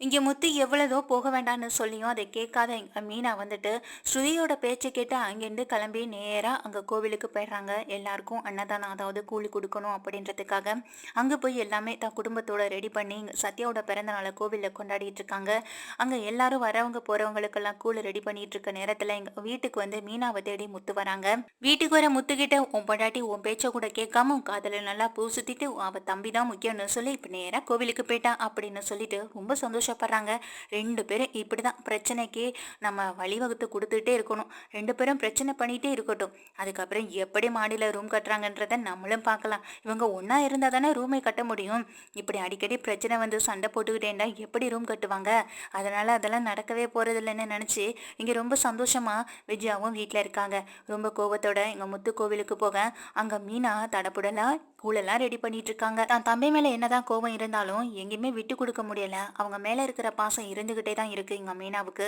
இங்கே முத்து எவ்வளதோ போக வேண்டாம்னு சொல்லியும் அதை கேட்காத மீனா வந்துட்டு ஸ்ருதியோட பேச்சை கேட்டு அங்கேருந்து கிளம்பி நேராக அங்கே கோவிலுக்கு போயிடுறாங்க. எல்லாருக்கும் அன்னதானம் அதாவது கூலி கொடுக்கணும் அப்படின்றதுக்காக அங்கே போய் எல்லாமே தான் குடும்பத்தோட ரெடி பண்ணி சத்யாவோட பிறந்த நாளை கோவிலில் கொண்டாடிட்டு இருக்காங்க. அங்கே எல்லாரும் வரவங்க போகிறவங்களுக்கெல்லாம் கூலி ரெடி பண்ணிட்டு இருக்க நேரத்தில் எங்கள் வீட்டுக்கு வந்து மீனாவை தேடி முத்து வராங்க. வீட்டுக்கு வர முத்துக்கிட்ட உன் பொண்டாட்டி உன் பேச்சை கூட கேட்காம உன் காதல நல்லா பூ சுத்திட்டு தம்பி தான் முக்கியம்னு சொல்லி இப்போ நேராக கோவிலுக்கு போயிட்டான் அப்படின்னு சொல்லிட்டு ரொம்ப சந்தோஷம் சந்தோஷப்படுறாங்க. ரெண்டு பேரும் இப்படி தான் பிரச்சனைக்கு நம்ம வழிவகுத்து கொடுத்துட்டே இருக்கணும். ரெண்டு பேரும் பிரச்சனை பண்ணிகிட்டே இருக்கட்டும். அதுக்கப்புறம் எப்படி மாடியில் ரூம் கட்டுறாங்கன்றத நம்மளும் பார்க்கலாம். இவங்க ஒன்றா இருந்தால் தானே ரூமை கட்ட முடியும். இப்படி அடிக்கடி பிரச்சனை வந்து சண்டை போட்டுக்கிட்டேன்டா எப்படி ரூம் கட்டுவாங்க? அதனால் அதெல்லாம் நடக்கவே போகிறதில்லன்னு நினச்சி இங்கே ரொம்ப சந்தோஷமாக விஜயாவும் வீட்டில் இருக்காங்க. ரொம்ப கோபத்தோட எங்கள் முத்து கோவிலுக்கு போக அங்கே மீனா தடப்புடலாம் கூழெல்லாம் ரெடி பண்ணிட்டு இருக்காங்க. தான் தம்பி மேலே என்னதான் கோபம் இருந்தாலும் எங்கேயுமே விட்டு கொடுக்க முடியல. அவங்க மேலே இருக்கிற பாசம் இருந்துக்கிட்டே தான் இருக்குது எங்கள் மீனாவுக்கு.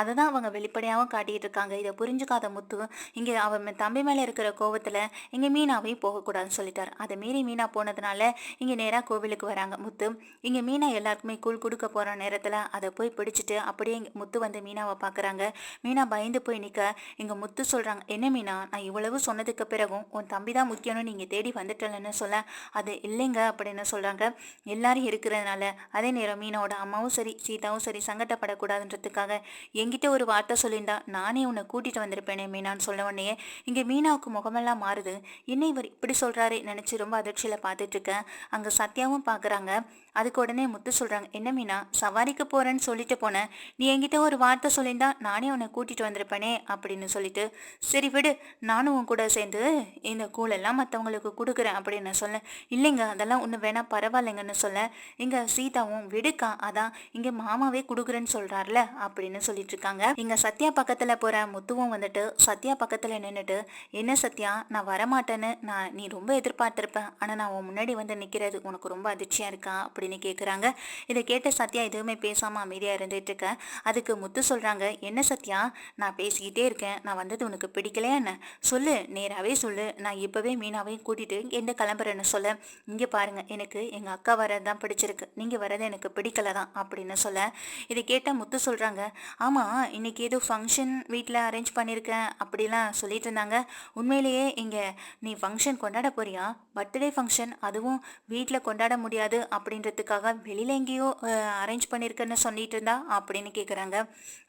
அதை தான் அவங்க வெளிப்படையாகவும் காட்டிகிட்டு இருக்காங்க. இதை புரிஞ்சுக்காத முத்து இங்கே அவன் தம்பி மேலே இருக்கிற கோவத்தில் இங்கே மீனாவையும் போகக்கூடாதுன்னு சொல்லிட்டார். அதை மீறி மீனா போனதுனால இங்கே நேராக கோவிலுக்கு வராங்க. முத்து இங்கே மீனா எல்லாருக்குமே கூழ் கொடுக்க போகிற நேரத்தில் அதை போய் பிடிச்சிட்டு அப்படியே இங்கே முத்து வந்து மீனாவை பார்க்குறாங்க மீனா பயந்து போய் நிற்க இங்கே முத்து சொல்கிறாங்க என்ன மீனா? நான் இவ்வளவு சொன்னதுக்கு பிறகும் உன் தம்பி தான் முக்கியம்னு நீங்கள் தேடி வந்துட்டலன்னு சொல்ல அது இல்லைங்க அப்படின்னு சொல்கிறாங்க எல்லாரும் இருக்கிறதுனால அதே நேரம் மீனாவோட அம்மாவும் சரி சீதாவும் சரி சங்கடப்படக்கூடாதுன்றதுக்காக என்கிட்ட ஒரு வார்த்தை சொல்லியிருந்தா நானே உன்னை கூட்டிகிட்டு வந்திருப்பேனே மீனான்னு சொல்ல உடனே இங்கே மீனாவுக்கு முகமெல்லாம் மாறுது. என்ன இவர் இப்படி சொல்கிறாரு நினச்சி ரொம்ப அதிர்ச்சியில் பார்த்துட்டு இருக்கேன் அங்கே சத்யாவும் பார்க்குறாங்க அதுக்கு உடனே முத்து சொல்கிறாங்க என்ன மீனா சவாரிக்கு போகிறேன்னு சொல்லிட்டு போனேன் நீ என்கிட்ட ஒரு வார்த்தை சொல்லியிருந்தா நானே உன்னை கூட்டிகிட்டு வந்திருப்பேனே அப்படின்னு சொல்லிட்டு சரி விடு நானும் உன் கூட சேர்ந்து இந்த கூழெல்லாம் மற்றவங்களுக்கு கொடுக்குறேன் அப்படின்னு சொல்ல இல்லைங்க அதெல்லாம் ஒன்று வேணா பரவாயில்லைங்கன்னு சொல்ல இங்கே சீதாவும் விடுக்கா அதான் இங்கே மாமாவே கொடுக்குறேன்னு சொல்கிறாருல அப்படின்னு சொல்லிட்டு இருக்காங்க இங்கே சத்யா பக்கத்தில் போகிற முத்துவும் வந்துட்டு சத்யா பக்கத்தில் நின்றுட்டு என்ன சத்யா நான் வரமாட்டேன்னு நான் நீ ரொம்ப எதிர்பார்த்துருப்பேன் ஆனால் நான் உன் முன்னாடி வந்து நிற்கிறது உனக்கு ரொம்ப அதிர்ச்சியாக இருக்கா? அப்படின்னு கேட்குறாங்க இதை கேட்ட சத்யா எதுவுமே பேசாமல் அமைதியாக இருந்துட்டு இருக்க. அதுக்கு முத்து சொல்கிறாங்க என்ன சத்யா நான் பேசிக்கிட்டே இருக்கேன். நான் வந்தது உனக்கு பிடிக்கலையா என்ன? சொல்லு நேராகவே சொல்லு. நான் இப்போவே மீனாவையும் கூட்டிகிட்டு எந்த கிளம்புறேன்னு சொல்ல. இங்கே பாருங்கள் எனக்கு எங்கள் அக்கா வரது தான் பிடிச்சிருக்கு. நீங்கள் வரது எனக்கு பிடிக்கல தான் அப்படின்னு சொல்ல. இதை கேட்டால் முத்து சொல்கிறாங்க ஆமாம் இன்றைக்கி ஏதோ ஃபங்க்ஷன் வீட்டில் அரேஞ்ச் பண்ணியிருக்கேன் அப்படிலாம் சொல்லிட்டு இருந்தாங்க. உண்மையிலேயே இங்கே நீ ஃபங்க்ஷன் கொண்டாட போறியா? பர்த்டே ஃபங்க்ஷன் அதுவும் வீட்டில் கொண்டாட முடியாது அப்படின்றதுக்காக வெளியில் எங்கேயோ அரேஞ்ச் பண்ணியிருக்கேன்னு சொல்லிட்டு இருந்தா? அப்படின்னு கேட்குறாங்க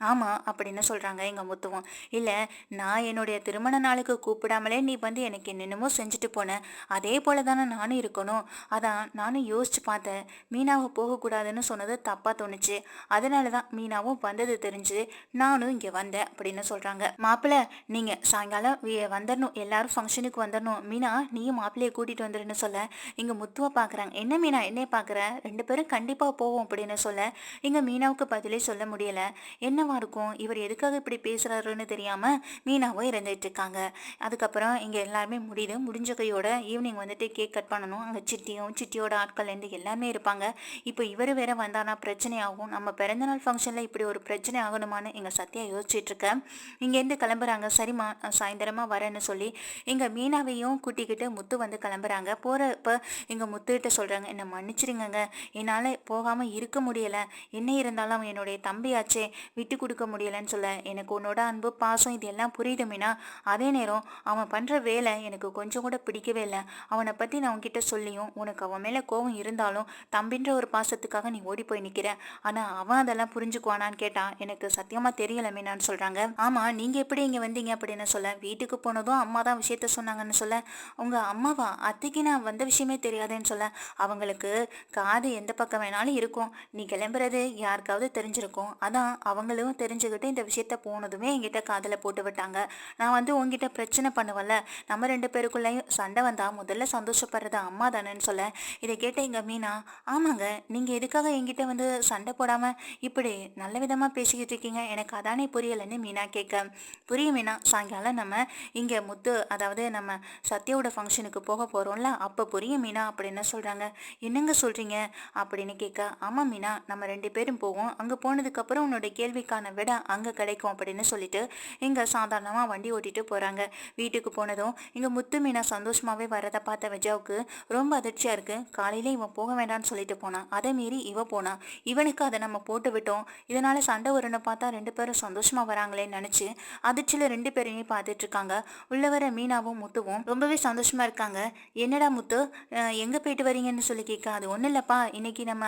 ஆமாம் அப்படின்னு சொல்கிறாங்க எங்கள் முத்துவம். இல்லை நான் என்னுடைய திருமண நாளுக்கு கூப்பிடாமலே நீ வந்து எனக்கு என்னென்னமோ செஞ்சுட்டு போன. அதே போல தானே நானும் இருக்கணும். அதான் நானும் யோசிச்சு பார்த்தேன். மீனாவை போகக்கூடாதுன்னு சொன்னது தப்பு. தப்பாக தோணுச்சு. அதனால தான் மீனாவும் வந்தது தெரிஞ்சு நானும் இங்கே வந்தேன் அப்படின்னு சொல்கிறாங்க மாப்பிள்ளை நீங்கள் சாயங்காலம் வந்துடணும் எல்லாரும் ஃபங்க்ஷனுக்கு வந்துடணும் மீனா நீயும் மாப்பிள்ளையை கூட்டிகிட்டு வந்துடுன்னு சொல்ல. இங்கே முத்துவை பார்க்குறாங்க என்ன மீனா என்னைய பார்க்குற ரெண்டு பேரும் கண்டிப்பாக போவோம் அப்படின்னு சொல்ல. இங்கே மீனாவுக்கு பதிலே சொல்ல முடியல. என்னவா இருக்கும்? இவர் எதுக்காக இப்படி பேசுகிறாருன்னு தெரியாமல் மீனாவும் இருந்துட்டு இருக்காங்க. அதுக்கப்புறம் இங்கே எல்லாருமே முடியுது. முடிஞ்ச கையோட ஈவினிங் வந்துட்டு கேக் கட் பண்ணணும். அங்கே சிட்டியும் சிட்டியோட ஆட்கள்லேருந்து எல்லாமே இருப்பாங்க. இப்போ இவர் வேற வந்தானா பிரச்சனை? பிரச்சனையாகும். நம்ம பிறந்தநாள் ஃபங்க்ஷனில் இப்படி ஒரு பிரச்சனை ஆகணுமான்னு எங்கள் சத்யா யோசிச்சிட்ருக்கேன் இங்கேருந்து கிளம்புறாங்க. சரிம்மா சாயந்தரமாக வரேன்னு சொல்லி எங்கள் மீனாவையும் கூட்டிக்கிட்டு முத்து வந்து கிளம்புறாங்க. போகிறப்ப எங்கள் முத்துக்கிட்ட சொல்கிறாங்க என்னை மன்னிச்சிருங்கங்க. என்னால் போகாமல் இருக்க முடியலை. என்ன இருந்தாலும் அவன் என்னுடைய தம்பியாச்சே. விட்டு கொடுக்க முடியலைன்னு சொல்ல. எனக்கு உன்னோட அன்பு பாசம் இது எல்லாம் புரியுதுமேனா அதே நேரம் அவன் பண்ணுற வேலை எனக்கு கொஞ்சம் கூட பிடிக்கவே இல்லை. அவனை பற்றி நான் உன்கிட்ட சொல்லியும் உனக்கு அவன் மேலே கோபம் இருந்தாலும் தம்பின்ற ஒரு பாசத்துக்காக நீ ஓடி போய் நிற்கிற ஆனால் அவன் அதெல்லாம் புரிஞ்சுக்குவானான்னு கேட்டான். எனக்கு சத்தியமாக தெரியல மீனான்னு சொல்கிறாங்க ஆமாம் நீங்கள் எப்படி இங்கே வந்தீங்க? அப்படின்னு சொல்ல வீட்டுக்கு போனதும் அம்மா தான் விஷயத்த சொன்னாங்கன்னு சொல்ல உங்கள் அம்மாவா? அத்தைக்கு நான் வந்த விஷயமே தெரியாதுன்னு சொல்ல அவங்களுக்கு காது எந்த பக்கம் வேணாலும் இருக்கும். நீ கிளம்புறது யாருக்காவது தெரிஞ்சிருக்கும். அதான் அவங்களும் தெரிஞ்சுக்கிட்டு இந்த விஷயத்த போனதுமே என்கிட்ட காதில் போட்டு விட்டாங்க. நான் வந்து உங்ககிட்ட பிரச்சனை பண்ணுவேன்ல நம்ம ரெண்டு பேருக்குள்ளேயும் சண்டை வந்தால் முதல்ல சந்தோஷப்படுறது அம்மா தானேன்னு சொல்ல இதை கேட்ட எங்கள் மீனா? ஆமாங்க. நீங்கள் எதுக்காக என்கிட்ட வந்து சண்டை போடாமல் இப்படி நல்ல விதமாக பேசிக்கிட்டு இருக்கீங்க. எனக்கு அதானே புரியலைன்னு மீனா கேட்க. புரியும் மீனா. சாயங்காலம் நம்ம இங்கே முத்து அதாவது நம்ம சத்யாவோட ஃபங்க்ஷனுக்கு போக போகிறோம்ல அப்போ புரியும் மீனா அப்படின்னு சொல்கிறாங்க என்னங்க சொல்கிறீங்க அப்படின்னு கேட்க. ஆமாம் மீனா நம்ம ரெண்டு பேரும் போவோம். அங்கே போனதுக்கப்புறம் உன்னோட கேள்விக்கான விட அங்கே கிடைக்கும் அப்படின்னு சொல்லிட்டு இங்கே சாதாரணமாக வண்டி ஓட்டிட்டு போகிறாங்க வீட்டுக்கு போனதும் இங்கே முத்து மீனா சந்தோஷமாகவே வரதை பார்த்த பார்த்த விஜயாவுக்கு ரொம்ப அதிர்ச்சியாக இருக்குது காலையில் இவன் போக வேண்டாம்னு சொல்லிட்டு போனான். அதை மீறி இவ போனான் இவனுக்கு அதை நம்ம போட்டு விட்டோம். இதனால சண்டை வரும்னு பார்த்தா ரெண்டு பேரும் சந்தோஷமா வராங்களேன்னு நினச்சி அதிர்ச்சியில் ரெண்டு பேரையும் பார்த்துட்டு இருக்காங்க. உள்ள வர மீனாவும் முத்துவும் ரொம்பவே சந்தோஷமா இருக்காங்க. என்னடா முத்து எங்கே போயிட்டு வரீங்கன்னு சொல்லி கேட்க அது ஒன்றும் இல்லைப்பா. இன்னைக்கு நம்ம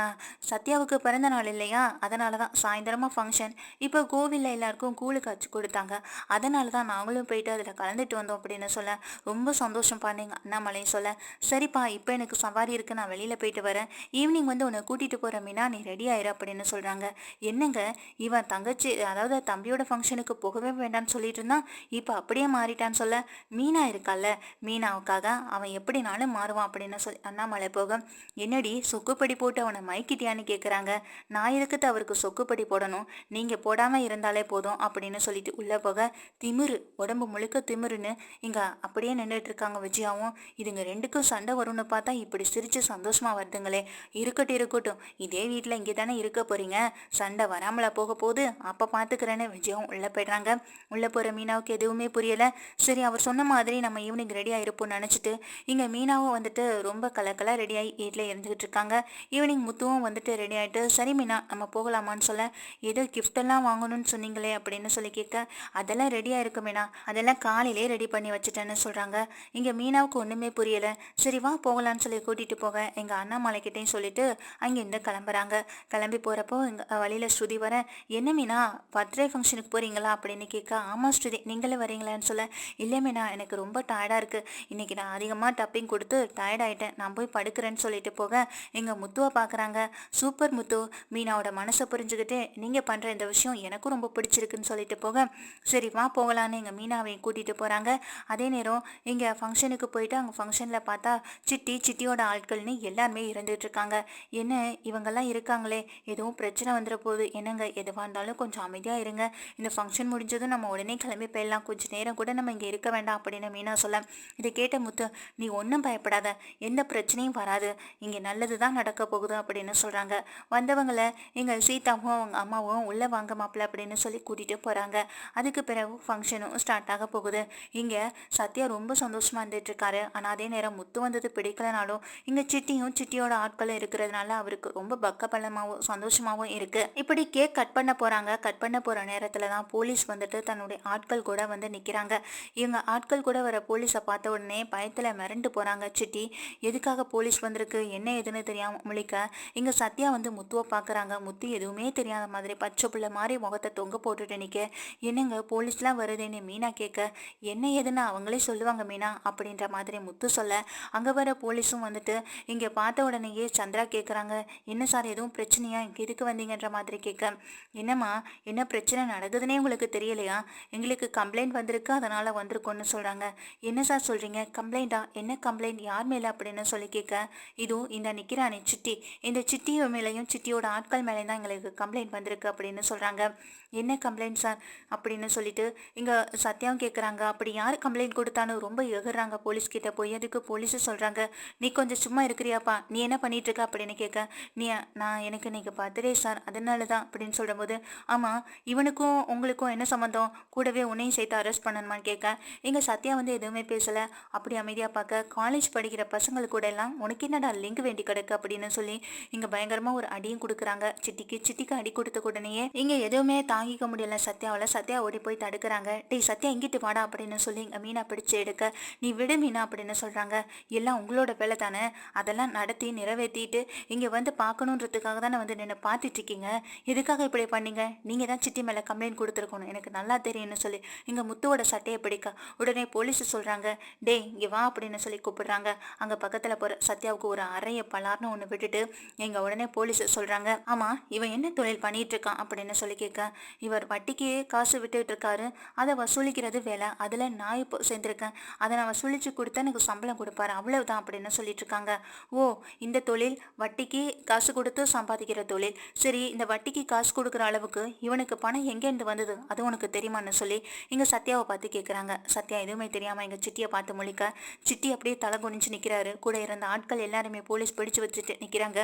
சத்யாவுக்கு பிறந்த நாள் இல்லையா? அதனால தான் சாயந்தரமாக ஃபங்க்ஷன் இப்போ கோவிலில் எல்லாருக்கும் கூழு காய்ச்சி கொடுத்தாங்க. அதனால தான் நாங்களும் போயிட்டு அதில் கலந்துட்டு வந்தோம் அப்படின்னு சொல்ல ரொம்ப சந்தோஷம் பண்ணீங்க அண்ணாமலையும் சொல்ல. சரிப்பா இப்போ எனக்கு சவாரி இருக்கு. நான் வெளியில் போயிட்டு வரேன். ஈவினிங் வந்து உன்னை கூட்டிகிட்டு போகிற மீனா நீ ரெடி ஆயிரு அப்படின்னு சொல்கிறாங்க என்னங்க? இவன் தங்கச்சி அதாவது தம்பியோட ஃபங்க்ஷனுக்கு போகவே வேண்டாம்னு சொல்லிட்டு இருந்தான் இப்போ அப்படியே மாறிட்டான்னு சொல்ல? மீனா இருக்கால. மீனாவுக்காக அவன் எப்படினாலும் மாறுவான் அப்படின்னு சொல்லி அண்ணாமலை போக. என்னடி சொக்குப்படி போட்டு அவனை மைக்கிட்டியான்னு கேட்குறாங்க நான் எதுக்கு அவருக்கு சொக்குப்படி போடணும்? நீங்கள் போடாமல் இருந்தாலே போதும் அப்படின்னு சொல்லிட்டு உள்ளே போக. திமிரு உடம்பு முழுக்க திமிருன்னு இங்கே அப்படியே நின்றுட்டு இருக்காங்க விஜயாவும். இதுங்க ரெண்டுக்கும் சண்டை வரும்னு பார்த்தா இப்படி சிரித்து சந்தோஷமாக வருதுங்களே. இருக்கட்டும் இருக்கட்டும். இதே வீட்டில் இங்கே தானே இருக்க போகிறீங்க சண்டை வராமல போக போகுது. அப்போ பார்த்துக்கிறேன்னு விஜயம் உள்ளே போயிடுறாங்க. உள்ளே போகிற மீனாவுக்கு எதுவுமே புரியலை. சரி அவர் சொன்ன மாதிரி நம்ம ஈவினிங் ரெடியாக இருப்போம்னு நினச்சிட்டு இங்கே மீனாவும் வந்துட்டு ரொம்ப கலக்கலாக ரெடியாகி வீட்டில் இருந்துகிட்டு இருக்காங்க. ஈவினிங் முத்துவும் வந்துட்டு ரெடி ஆகிட்டு சரி மீனா நம்ம போகலாமான்னு சொல்ல. ஏதோ கிஃப்டெல்லாம் வாங்கணும்னு சொன்னீங்களே அப்படின்னு சொல்லி கேட்க அதெல்லாம் ரெடியாக இருக்கு மீனா. அதெல்லாம் காலையிலே ரெடி பண்ணி வச்சுட்டேன்னு சொல்கிறாங்க இங்கே மீனாவுக்கு ஒன்றுமே புரியலை. சரி வா போகலான்னு சொல்லி கூட்டிகிட்டு போக. எங்கள் அண்ணாமலை கிட்டேயும் சொல்லிட்டு அங்கேருந்து கிளம்புறாங்க. கிளம்பி போகிறப்போ எங்கள் வழியில் ஸ்ருதி வர என்ன மீனா பர்த்டே ஃபங்க்ஷனுக்கு போகிறீங்களா அப்படின்னு கேட்க ஆமாம் ஸ்ருதி நீங்களே வரீங்களான்னு சொல்ல இல்லை மீனா எனக்கு ரொம்ப டயர்டாக இருக்குது இன்றைக்கி நான் அதிகமாக டப்பிங் கொடுத்து டயர்ட் ஆகிட்டேன் நான் போய் படுக்கிறேன்னு சொல்லிட்டு போக எங்கள் முத்துவை பார்க்குறாங்க சூப்பர் முத்து மீனாவோட மனசை புரிஞ்சுக்கிட்டு நீங்கள் பண்ணுற இந்த விஷயம் எனக்கும் ரொம்ப பிடிச்சிருக்குன்னு சொல்லிட்டு போக சரி வா போகலான்னு எங்கள் மீனாவையும் கூட்டிகிட்டு போகிறாங்க அதே நேரம் இங்கே ஃபங்க்ஷனுக்கு போயிட்டு அங்கே ஃபங்க்ஷனில் பார்த்தா சிட்டி சிட்டியோட ஆட்கள்னு எல்லாருமே இருந்துகிட்ருக்காங்க என்ன இவங்கெல்லாம் இருக்காங்க சொல்கிறாங்களே எதுவும் பிரச்சனை வந்துட போகுது என்னங்க எதுவாக இருந்தாலும் கொஞ்சம் அமைதியாக இருங்க. இந்த ஃபங்க்ஷன் முடிஞ்சதும் நம்ம உடனே கிளம்பி போயிடலாம். கொஞ்சம் நேரம் கூட நம்ம இங்கே இருக்க வேண்டாம் அப்படின்னு மீனா சொல்ல. இதை கேட்ட முத்து நீ ஒன்றும் பயப்படாத. எந்த பிரச்சனையும் வராது. இங்கே நல்லது தான் நடக்க போகுது அப்படின்னு சொல்கிறாங்க வந்தவங்களை எங்கள் சீதாவும் அவங்க அம்மாவும் உள்ளே வாங்க மாப்பிள்ள அப்படின்னு சொல்லி கூட்டிகிட்டு போகிறாங்க அதுக்கு பிறகு ஃபங்க்ஷனும் ஸ்டார்ட் ஆக போகுது. இங்கே சத்யா ரொம்ப சந்தோஷமாக இருந்துட்டு இருக்காரு. ஆனால் அதே நேரம் முத்து வந்தது பிடிக்கலனாலும் இங்கே சிட்டியும் சிட்டியோட ஆட்களும் இருக்கிறதுனால அவருக்கு ரொம்ப பக்கபலமாக சந்தோஷமாகவும் இருக்குது இப்படி கேக் கட் பண்ண போகிறாங்க கட் பண்ண போகிற நேரத்தில் தான் போலீஸ் வந்துட்டு தன்னுடைய ஆட்கள் கூட வந்து நிற்கிறாங்க இவங்க ஆட்கள் கூட வர போலீஸை பார்த்த உடனே பயத்தில் மிரண்டு போகிறாங்க சிட்டி எதுக்காக போலீஸ் வந்திருக்கு? என்ன எதுன்னு தெரியாமல் முழிக்க இங்கே சத்யா வந்து முத்துவை பார்க்குறாங்க முத்து எதுவுமே தெரியாத மாதிரி பச்சை பிள்ளை மாதிரி முகத்தை தொங்க போட்டுட்டு நிற்க என்னங்க போலீஸ்லாம் வருதுன்னு மீனா கேட்க என்ன ஏதுன்னு அவங்களே சொல்லுவாங்க மீனா அப்படின்ற மாதிரி முத்து சொல்ல. அங்கே வர போலீஸும் வந்துட்டு இங்கே பார்த்த உடனேயே சந்திரா கேட்குறாங்க என்ன சார் எதுவும் பிரச்சனை பிரச்சனையா இங்கே எதுக்கு வந்தீங்கன்ற மாதிரி கேட்க என்னம்மா என்ன பிரச்சனை நடக்குதுன்னே உங்களுக்கு தெரியலையா? எங்களுக்கு கம்ப்ளைண்ட் வந்திருக்கு அதனால் வந்திருக்கோன்னு சொல்கிறாங்க என்ன சார் சொல்கிறீங்க கம்ப்ளைண்ட்டா என்ன கம்ப்ளைண்ட் யார் மேலே அப்படின்னு சொல்லி கேட்க இதுவும் இந்த நிற்கிறானே சிட்டி. இந்த சிட்டியோ மேலேயும் சிட்டியோட ஆட்கள் மேலேயும் தான் எங்களுக்கு கம்ப்ளைண்ட் வந்திருக்கு அப்படின்னு சொல்கிறாங்க என்ன கம்ப்ளைண்ட் சார் அப்படின்னு சொல்லிட்டு இங்கே சத்யாவும் கேட்குறாங்க அப்படி யார் கம்ப்ளைண்ட் கொடுத்தானு ரொம்ப எகுறாங்க போலீஸ் கிட்ட. போய் அதுக்கு போலீஸும் சொல்கிறாங்க நீ கொஞ்சம் சும்மா இருக்கிறியாப்பா. நீ என்ன பண்ணிட்டு இருக்க அப்படின்னு கேட்க நீ நான் எனக்கு இன்னைக்கு பர்த்டே சார் அதனால தான் அப்படின்னு சொல்லும்போது ஆமாம் இவனுக்கும் உங்களுக்கும் என்ன சம்மந்தம் கூடவே உன்னையும் சேர்த்து அரெஸ்ட் பண்ணணுமான்னு கேட்க இங்கே சத்யா வந்து எதுவுமே பேசலை. அப்படி அமைதியாக பார்க்க காலேஜ் படிக்கிற பசங்களுக்கு கூட எல்லாம் உனக்கு என்னடா லிங்க் வேண்டி கிடக்கு அப்படின்னு சொல்லி இங்கே பயங்கரமாக ஒரு அடியும் கொடுக்குறாங்க. சிட்டிக்கு சிட்டிக்கு அடி கொடுத்த உடனேயே இங்கே எதுவுமே தாங்கிக்க முடியல சத்யாவில். சத்யா ஓடி போய் தடுக்கிறாங்க. டேய் சத்யா இங்கிட்டு வாடா அப்படின்னு சொல்லி இங்கே மீனா பிடிச்சி எடுக்க நீ விடு மீனா அப்படின்னு சொல்கிறாங்க எல்லாம் உங்களோட வேலை தானே அதெல்லாம் நடத்தி நிறைவேற்றிட்டு இங்கே வந்து பார்க்கணுன்றதுக்காக தான் வந்து நின்று பார்த்துட்டு இருக்கீங்க எதுக்காக இப்படி பண்ணீங்க? நீங்கள் தான் சிட்டி மேலே கம்ப்ளைண்ட் கொடுத்துருக்கணும். எனக்கு நல்லா தெரியும்னு சொல்லி இங்கே முத்துவோட சட்டையை பிடிக்க உடனே போலீஸ் சொல்கிறாங்க டே இங்கே வா அப்படின்னு சொல்லி கூப்பிடுறாங்க. அங்கே பக்கத்தில் போகிற சத்யாவுக்கு ஒரு அறைய பலார்னு ஒன்று விட்டுட்டு எங்கள் உடனே போலீஸ் சொல்கிறாங்க ஆமாம் இவன் என்ன தொழில் பண்ணிட்டு இருக்கான் அப்படின்னு சொல்லி கேட்க இவர் வட்டிக்கு காசு விட்டுட்டு இருக்காரு அதை வசூலிக்கிறது வேலை. அதில் நான் இப்போ சேர்ந்துருக்கேன். அதை நான் வசூலித்து கொடுத்தா எனக்கு சம்பளம் கொடுப்பாரு. அவ்வளவுதான் அப்படின்னு சொல்லிட்டு இருக்காங்க ஓ இந்த தொழில் வட்டிக்கு காசு கொடுத்து சம்பாதிக்கிற தொழில். சரி இந்த வட்டிக்கு காசு கொடுக்குற அளவுக்கு இவனுக்கு பணம் எங்கேருந்து வந்தது? அது உனக்கு தெரியுமான்னு சொல்லி இங்கே சத்யாவை பார்த்து கேட்குறாங்க சத்யா எதுவுமே தெரியாமல் எங்கள் சிட்டியை பார்த்து முழிக்க. சிட்டி அப்படியே தலை குனிஞ்சு நிற்கிறாரு கூட இருந்த ஆட்கள் எல்லாருமே போலீஸ் பிடிச்சு வச்சுட்டு நிற்கிறாங்க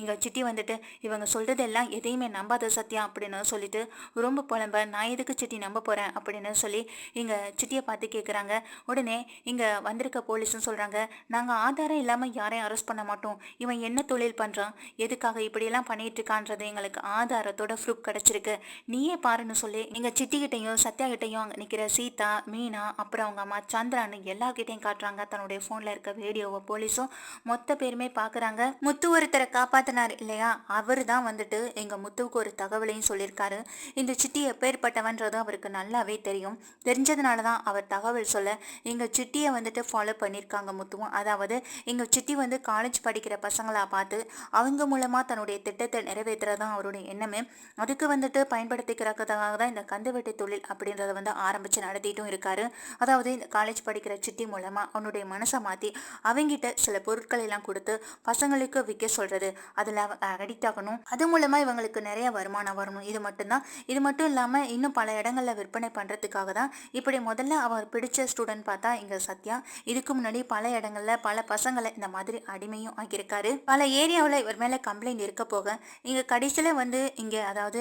இங்கே சிட்டி வந்துட்டு இவங்க சொல்கிறதெல்லாம் எதையுமே நம்பாத சத்யா அப்படின்னு சொல்லிட்டு ரொம்ப புலம்ப. நான் எதுக்கு சிட்டி நம்ப போகிறேன் அப்படின்னு சொல்லி இங்கே சிட்டியை பார்த்து கேட்குறாங்க உடனே இங்கே வந்திருக்க போலீஸும் சொல்கிறாங்க நாங்கள் ஆதாரம் இல்லாமல் யாரையும் அரெஸ்ட் பண்ண மாட்டோம். இவன் என்ன தொழில் பண்ணுறான் எதுக்காக இப்படியெல்லாம் பண்ணிட்டு இருக்கான்றது எங்களுக்கு ஆதாரத்தோட ப்ரூஃப் கிடச்சிருக்கு. நீயே பாருன்னு சொல்லி எங்கள் சித்திகிட்டையும் சத்யா கிட்டையும் அங்கே நிற்கிற சீதா மீனா அப்புறம் அவங்க அம்மா சந்திரான்னு எல்லார்கிட்டையும் காட்டுறாங்க. தன்னுடைய ஃபோனில் இருக்க வீடியோவை போலீஸும் மொத்த பேருமே பார்க்குறாங்க முத்து ஒருத்தரை காப்பாத்தினார் இல்லையா? அவர் தான் வந்துட்டு எங்கள் முத்துவுக்கு ஒரு தகவலையும் சொல்லியிருக்காரு இந்த சிட்டி எப்பேற்பட்டவன்றது அவருக்கு நல்லாவே தெரியும். தெரிஞ்சதுனால தான் அவர் தகவல் சொல்ல எங்கள் சிட்டியை வந்துட்டு ஃபாலோ பண்ணியிருக்காங்க முத்துவும். அதாவது எங்கள் சிட்டி வந்து காலேஜ் படிக்கிற பசங்களா பார்த்து அவங்க மூலமாக தன்னுடைய திட்டத்தை நிறைவேற்றுறது தான் அவருடைய எண்ணமே. அதுக்கு வந்துட்டு பயன்படுத்திக்கிறதுக்காக தான் இந்த கந்துவெட்டி தொழில் அப்படின்றத வந்து ஆரம்பித்து நடத்திட்டும் இருக்காரு. அதாவது இந்த காலேஜ் படிக்கிற சிட்டி மூலமாக அவனுடைய மனசை மாற்றி அவங்கிட்ட சில பொருட்கள் எல்லாம் கொடுத்து பசங்களுக்கு விற்க சொல்கிறது அதில் அடிக்ட் ஆகணும். அது மூலமாக இவங்களுக்கு நிறைய வருமானம் வரணும் இது மட்டும்தான். இது மட்டும் இல்லாமல் இன்னும் பல இடங்களில் விற்பனை பண்ணுறதுக்காக தான் இப்படி முதல்ல அவர் பிடிச்ச ஸ்டூடெண்ட் பார்த்தா இங்கே சத்யா. இதுக்கு முன்னாடி பல இடங்களில் பல பசங்களை இந்த மாதிரி அடிமையும் ஆக்கியிருக்காரு. பல ஏரியாவில் இவர் மேலே கம்ப்ளைண்ட் இருக்க போக இங்கே கடைசியில் வந்து இங்கே அதாவது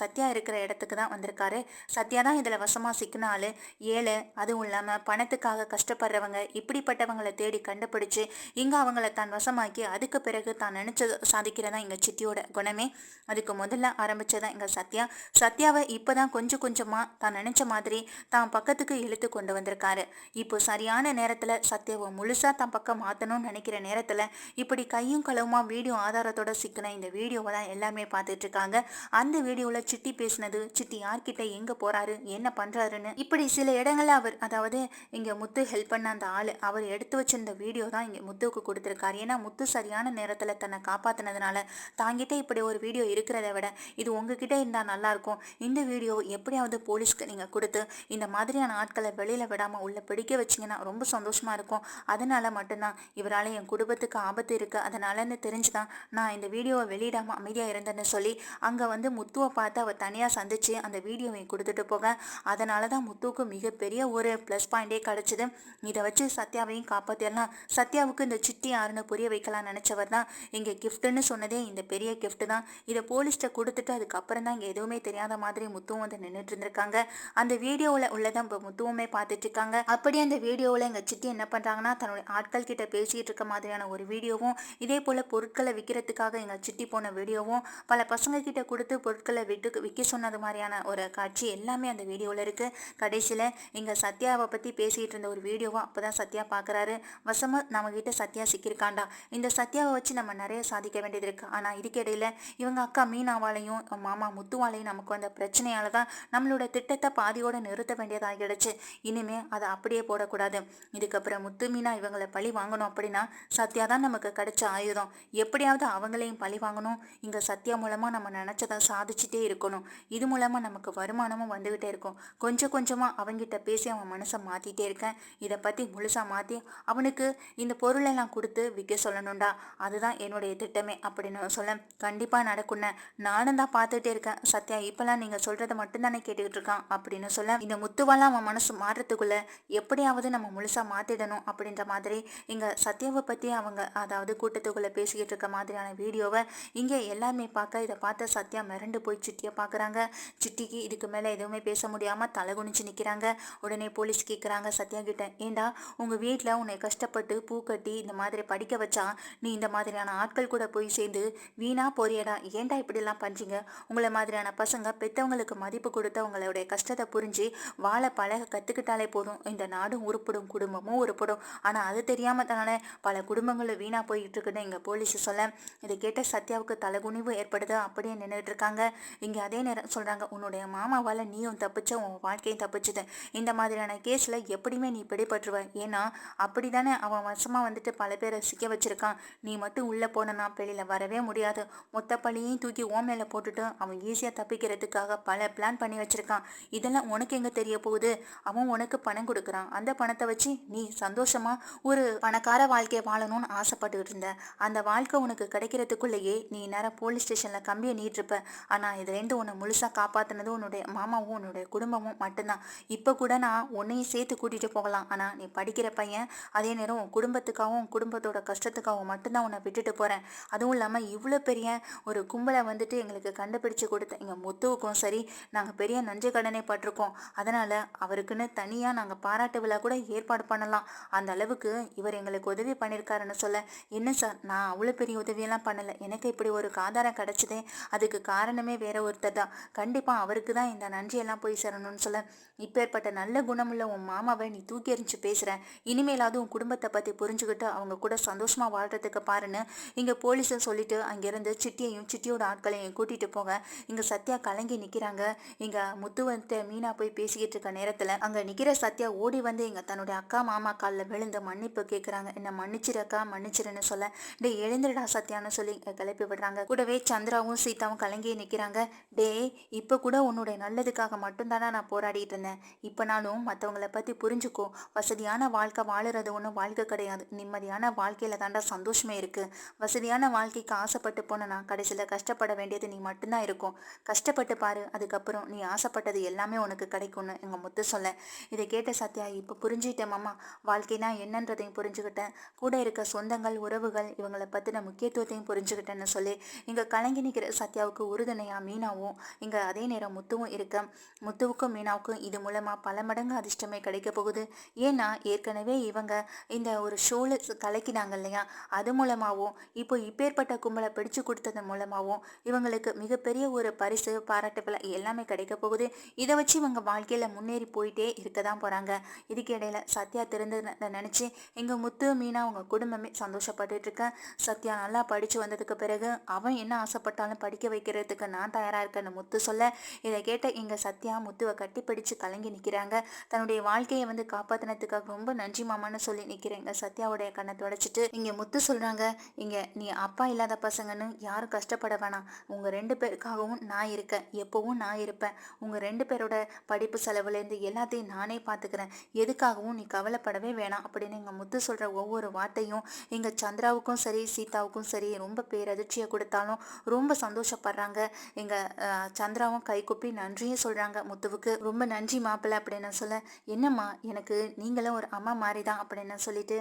சத்யா இருக்கிற இடத்துக்கு தான் வந்திருக்காரு. சத்யா தான் இதில் வசமாக சிக்கின ஆளு ஏழை அதுவும் இல்லாமல் பணத்துக்காக கஷ்டப்படுறவங்க இப்படிப்பட்டவங்களை தேடி கண்டுபிடிச்சு இங்கே அவங்கள தான் வசமாக்கி அதுக்கு பிறகு தான் நினச்சது சாதிக்கிறதா எங்கள் சித்தியோட குணமே. அதுக்கு முதல்ல ஆரம்பித்ததான் எங்கள் சத்யா. சத்யாவை இப்போ தான் கொஞ்சம் கொஞ்சமாக தான் நினச்ச மாதிரி தான் பக்கத்துக்கு இழுத்து கொண்டு வந்திருக்காரு. இப்போ சரியான நேரத்தில் சத்யாவை முழுசாக தான் பக்கம் மாற்றணும்னு நினைக்கிற நேரத்தில் இப்படி கையும் களவுமா வீடியோ ஆதாரத்தோட சிக்கின இந்த வீடியோவை தான் எல்லாமே பார்த்துட்ருக்காங்க. அந்த வீடியோவில் சிட்டி பேசினது சிட்டி யார்கிட்ட எங்கே போகிறாரு என்ன பண்ணுறாருன்னு இப்படி சில இடங்களில் அவர் அதாவது இங்கே முத்து ஹெல்ப் பண்ண அந்த ஆள் அவர் எடுத்து வச்சிருந்த வீடியோ தான் இங்கே முத்துவுக்கு கொடுத்துருக்காரு. ஏன்னா முத்து சரியான நேரத்தில் தன்னை காப்பாற்றினதுனால தாங்கிட்ட இப்படி ஒரு வீடியோ இருக்கிறத விட இது உங்ககிட்ட இருந்தால் நல்லாயிருக்கும் இந்த வீடியோ எப்படியாவது போலீஸ்க்கு நீங்கள் கொடுத்து இந்த மாதிரியான ஆட்களை வெளியில் விடாமல் உள்ள பிடிக்க வச்சிங்கன்னா ரொம்ப சந்தோஷமாக இருக்கும். அதனால மட்டும்தான் இவரால் என் குடும்பத்துக்கு ஆபத்து இருக்குது அதனாலன்னு தெரிஞ்சு தான் நான் இந்த வீடியோவை வெளியிடாமல் அமைதியாக இருந்தேன்னு சொல்லி அங்கே வந்து முத்துவை பார்த்து அவள் தனியாக சந்திச்சு அந்த வீடியோவை கொடுத்துட்டு போக. அதனால தான் முத்துவுக்கு மிகப்பெரிய ஒரு ப்ளஸ் பாயிண்டே கிடச்சிது. இதை வச்சு சத்யாவையும் காப்பாற்றிடலாம் சத்யாவுக்கு இந்த சிட்டி யாருன்னு புரிய வைக்கலாம் நினச்சவர் தான். இங்கே கிஃப்ட்டுன்னு சொன்னதே இந்த பெரிய கிஃப்ட்டு தான். இதை போலீஸ்கிட்ட கொடுத்துட்டு அதுக்கப்புறம் தான் இங்கே எதுவுமே தெரியாத மாதிரி முத்துவும் வந்து நின்றுட்டு இருந்திருக்காங்க. அந்த வீடியோவில் உள்ளதான் இப்போ முத்துவுமே பார்த்துட்டு இருக்காங்க. அப்படி அந்த வீடியோவில் எங்கள் சிட்டி என்ன பண்ணுறாங்கன்னா தன்னுடைய ஆட்கள் கிட்ட பேசிகிட்டு இருக்க மாதிரியான ஒரு வீடியோவும் இதே போல் பொருட்களை விற்கிறதுக்காக எங்கள் சிட்டி போன வீடியோவும் பல பசங்க கிட்ட கொடுத்து பொருட்களை விட்டு விற்க சொன்னது மாதிரியான ஒரு காட்சி எல்லாமே அந்த வீடியோவில் இருக்குது கடைசியில் இங்கே சத்யாவை பற்றி பேசிகிட்டு இருந்த ஒரு வீடியோவும் அப்போ தான் சத்யா பார்க்குறாரு வசமாக நம்மக்கிட்ட சத்யா சிக்கியிருக்காண்டா? இந்த சத்யாவை வச்சு நம்ம நிறைய சாதிக்க வேண்டியது இருக்குது ஆனால் இதுக்கிடையில் இவங்க அக்கா மீனாவாலையும் மாமா முத்துவாலையும் நமக்கு வந்த பிரச்சனையால தான் நம்மளோட திட்டத்தை பாதியோட நிறுத்த வேண்டியதாகிடுச்சு. இனிமே அதை அப்படியே போடக்கூடாது. இதுக்கப்புறம் முத்து மீனா இவங்களை பழி வாங்கணும் அப்படின்னா சத்யா தான் நமக்கு கிடைச்ச ஆயுதம். எப்படியாவது அவங்களையும் பழி வாங்கணும். இங்கே சத்யா மூலமாக நம்ம நினச்சதை சாதிச்சுட்டே இருக்கணும். இது மூலமாக நமக்கு வருமானமும் வந்துக்கிட்டே இருக்கும். கொஞ்சம் கொஞ்சமாக அவங்கிட்ட பேசி அவன் மனசை மாற்றிட்டே இருக்கேன். இதை பற்றி முழுசாக மாற்றி அவனுக்கு இந்த பொருளெல்லாம் கொடுத்து விற்க சொல்லணும்டா. அதுதான் என்னுடைய திட்டமே அப்படின்னு சொல்ல கண்டிப்பாக நடக்கும்னு நானும் தான் பார்த்துட்டே இருக்கேன். சத்யா இப்போல்லாம் நீங்கள் சொல்கிறத மட்டும்தானே கேட்டுக்கிட்டு இருக்கான் அப்படின்னு சொல்ல இந்த முத்துவாலாம் அவன் மனசு மாறுறதுக்குள்ள எப்படியாவது நம்ம முழுசாக மாற்றிடணும் அப்படின்ற மாதிரி இங்கே சத்யாவை பற்றி அவங்க அதாவது கூட்டத்துக்குள்ளே பேசிக்கிட்டு இருக்க மாதிரியான வீடியோவை இங்கே எல்லாருமே பார்க்க இதை பார்த்த சத்யா மிரண்டு போய் சிட்டியை பார்க்குறாங்க. சிட்டிக்கு இதுக்கு மேலே எதுவுமே பேச முடியாமல் தலை குனிஞ்சு நிற்கிறாங்க. உடனே போலீஸ் கேட்குறாங்க சத்யா கிட்ட ஏண்டா உங்கள் வீட்டில் உன்னை கஷ்டப்பட்டு பூ கட்டி இந்த மாதிரி படிக்க வச்சா நீ இந்த மாதிரியான ஆட்கள் கூட போய் சேர்ந்து வீணாக போறியடா? ஏன்டா இப்படிலாம் பண்ணுறீங்க உங்களை மாதிரியான பசங்க பெற்றவங்களுக்கு மதிப்பு கொடுத்து அவங்களுடைய கஷ்டத்தை புரிஞ்சு வாழ பழக கற்றுக்கிட்டாலே போதும். இந்த நாடும் உருப்படும் குடும்பமும் உருப்படும் ஆனால் அது தெரியாமல் தானே பல குடும்பங்களும் வீணாக போயிட்டு இருக்குன்னு எங்கள் போலீஸ் சொல்ல இதை கேட்ட சத்யா சத்யாவுக்கு தலைகுனிவு ஏற்படுது அப்படியே நின்றுட்டு இருக்காங்க இங்கே அதே நேரம் சொல்கிறாங்க உன்னுடைய மாமாவால் நீயும் தப்பிச்ச உன் வாழ்க்கையும் தப்பிச்சுது. இந்த மாதிரியான கேஸில் எப்படியுமே நீ பிடிபட்டுருவ. ஏன்னா அப்படி தானே அவன் வருஷமாக வந்துட்டு பல பேரை சிக்க வச்சுருக்கான். நீ மட்டும் உள்ளே போனனா வெளியில் வரவே முடியாது. மொத்த பழியையும் தூக்கி ஓ மேலே போட்டுட்டு அவன் ஈஸியாக தப்பிக்கிறதுக்காக பல பிளான் பண்ணி வச்சுருக்கான். இதெல்லாம் உனக்கு எங்கே தெரிய போகுது? அவன் உனக்கு பணம் கொடுக்குறான். அந்த பணத்தை வச்சு நீ சந்தோஷமா ஒரு பணக்கார வாழ்க்கையை வாழணும்னு ஆசைப்பட்டுக்கிட்டு இருந்த. அந்த வாழ்க்கை உனக்கு கிடைக்கிறதுக்குள்ளேயே நீ நேராக போலீஸ் ஸ்டேஷனில் கம்பியை நீட்டிருப்ப. ஆனால் இது ரெண்டும் உன்னை முழுசாக காப்பாற்றினது உன்னுடைய மாமாவும் உன்னுடைய குடும்பமும் மட்டும்தான். இப்போ கூட நான் உன்னையும் சேர்த்து கூட்டிகிட்டு போகலாம். ஆனால் நீ படிக்கிற பையன் அதே நேரம் உன் குடும்பத்துக்காகவும் உன் குடும்பத்தோட கஷ்டத்துக்காகவும் மட்டும்தான் உன்னை விட்டுட்டு போகிறேன் அதுவும் இல்லாமல் இவ்வளோ பெரிய ஒரு கும்பலை வந்துட்டு எங்களுக்கு கண்டுபிடிச்சு கொடுத்த எங்கள் முத்துவுக்கும் சரி நாங்கள் பெரிய நஞ்சு கடனை பட்டிருக்கோம். அதனால் அவருக்குன்னு தனியாக நாங்கள் பாராட்டு விழா கூட ஏற்பாடு பண்ணலாம். அந்த அளவுக்கு இவர் எங்களுக்கு உதவி பண்ணியிருக்காருன்னு சொல்ல என்ன சார் நான் அவ்வளோ பெரிய உதவியெல்லாம் பண்ணலை. எனக்கு இப்படி ஒரு காதாரம் கிடச்சிதே அதுக்கு காரணமே வேற ஒருத்தர் தான். கண்டிப்பாக அவருக்கு தான் இந்த நன்றியெல்லாம் போய் சேரணும்னு சொல்ல. இப்பேற்பட்ட நல்ல குணமுள்ள உன் மாமாவை நீ தூக்கி எறிஞ்சு பேசுகிற இனிமேலாவது உன் குடும்பத்தை பற்றி புரிஞ்சுக்கிட்டு அவங்க கூட சந்தோஷமாக வாழ்கிறதுக்கு பாருன்னு இங்கே போலீஸை சொல்லிட்டு அங்கேருந்து சிட்டியையும் சிட்டியோட ஆட்களையும் கூட்டிகிட்டு போக. இங்கே சத்யா கலங்கி நிற்கிறாங்க இங்கே முத்துவத்தை மீனா போய் பேசிக்கிட்டு இருக்க நேரத்தில் அங்கே நிற்கிற சத்யா ஓடி வந்து இங்கே தன்னுடைய அக்கா மாமா காலில் விழுந்து மன்னிப்பு கேட்குறாங்க என்ன மன்னிச்சிருக்கா மன்னிச்சிருன்னு சொல்ல. டே எழுந்துடா சத்யான்னு சொல்லி கிளப்பி விடுறாங்க. கூடவே சந்திராவும் சீதாவும் கலங்கி நிற்கிறாங்க டே இப்போ கூட உன்னுடைய நல்லதுக்காக மட்டும்தானா நான் போராடிட்டு இருந்தேன். இப்போனாலும் மற்றவங்களை பற்றி புரிஞ்சுக்கோ. வசதியான வாழ்க்கை வாழுறது ஒன்றும் வாழ்க்கை கிடையாது. நிம்மதியான வாழ்க்கையில் தாண்டா சந்தோஷமே இருக்குது வசதியான வாழ்க்கைக்கு ஆசைப்பட்டு போனனா கடைசியில் கஷ்டப்பட வேண்டியது நீ மட்டும்தான் இருக்கும். கஷ்டப்பட்டு பாரு அதுக்கப்புறம் நீ ஆசைப்பட்டது எல்லாமே உனக்கு கிடைக்கும்னு எங்கள் முத்து சொல்ல. இதை கேட்ட சத்யா இப்போ புரிஞ்சுக்கிட்டேன் மாமா. வாழ்க்கைனா என்னன்றதையும் புரிஞ்சுக்கிட்டேன். கூட இருக்க சொந்தங்கள் உறவுகள் இவங்களை பற்றின முக்கியத்துவத்தையும் புரிஞ்சுக்கிட்டேன்னு சொல்லி இங்கே கலங்கி நிற்கிற சத்யாவுக்கு உறுதுணையாக மீனாவும் இங்கே அதே நேரம் முத்துவும் இருக்க முத்துவுக்கும் மீனாவுக்கும் இது மூலமாக பல மடங்கு அதிர்ஷ்டமே கிடைக்க போகுது. ஏன்னா ஏற்கனவே இவங்க இந்த ஒரு ஷோவில் கலக்கினாங்க இல்லையா? அது மூலமாகவும் இப்போ இப்பேற்பட்ட கும்பலை பிடிச்சு கொடுத்தது மூலமாகவும் இவங்களுக்கு மிகப்பெரிய ஒரு பரிசு பாராட்டுப்பில் எல்லாமே கிடைக்க போகுது. இதை வச்சு இவங்க வாழ்க்கையில் முன்னேறி போயிட்டே இருக்க தான் போகிறாங்க இதுக்கு இடையில சத்யா திறந்ததை நினச்சி எங்கள் முத்து மீனா அவங்க குடும்பமே சந்தோஷப்பட்டுட்ருக்கேன் சத்யா நல்லா படித்து வந்ததுக்கு பிறகு அவன் என்ன ஆசைப்பட்டாலும் படிக்க வைக்கிறதுக்கு நான் தயாராக இருக்கேன்னு முத்து சொல்ல இதை கேட்ட இங்கே சத்யா முத்துவை கட்டி பிடிச்சு கலங்கி நிற்கிறாங்க தன்னுடைய வாழ்க்கையை வந்து காப்பாற்றினதுக்காக ரொம்ப நன்றி மாமான்னு சொல்லி நிற்கிறேங்க சத்யாவுடைய கண்ணை தொடச்சிட்டு இங்கே முத்து சொல்கிறாங்க இங்கே நீ அப்பா இல்லாத பசங்கன்னு யாரும் கஷ்டப்பட வேணாம். உங்கள் ரெண்டு பேருக்காகவும் நான் இருக்கேன். எப்போவும் நான் இருப்பேன். உங்கள் ரெண்டு பேரோட படிப்பு செலவுலேருந்து எல்லாத்தையும் நானே பார்த்துக்கிறேன் எதுக்காகவும் நீ கவலைப்படவே வேணாம். அப்படின்னு எங்கள் முத்து சொல்கிற ஒவ்வொரு வார்த்தையும் எங்கள் சந்திராவுக்கும் சரி சீதாவுக்கும் சரி ரொம்ப மகிழ்ச்சியை கொடுத்தாலும் ரொம்ப சந்தோஷப்படுறாங்க. எங்கள் சந்திராவும் கைக்குப்பி நன்றியும் சொல்கிறாங்க முத்துவுக்கு ரொம்ப நன்றி மாப்பிள்ளை அப்படின்னு சொல்ல என்னம்மா எனக்கு நீங்களும் ஒரு அம்மா மாதிரி தான் அப்படின்னு சொல்லிட்டு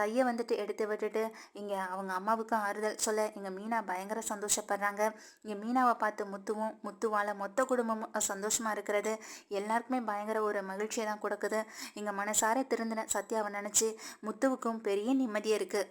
கையை வந்துட்டு எடுத்து விட்டுட்டு இங்கே அவங்க அம்மாவுக்கும் ஆறுதல் சொல்ல எங்கள் மீனா பயங்கர சந்தோஷப்படுறாங்க. இங்கே மீனாவை பார்த்து முத்துவும் முத்துவால் மொத்த குடும்பமும் சந்தோஷமாக இருக்கிறது. எல்லாருக்குமே பயங்கர ஒரு மகிழ்ச்சியை தான் கொடுக்குது. இங்கே மனசார திருந்தின சத்யாவை நினச்சி முத்துவுக்கும் பெரிய நிம்மதியாக இருக்குது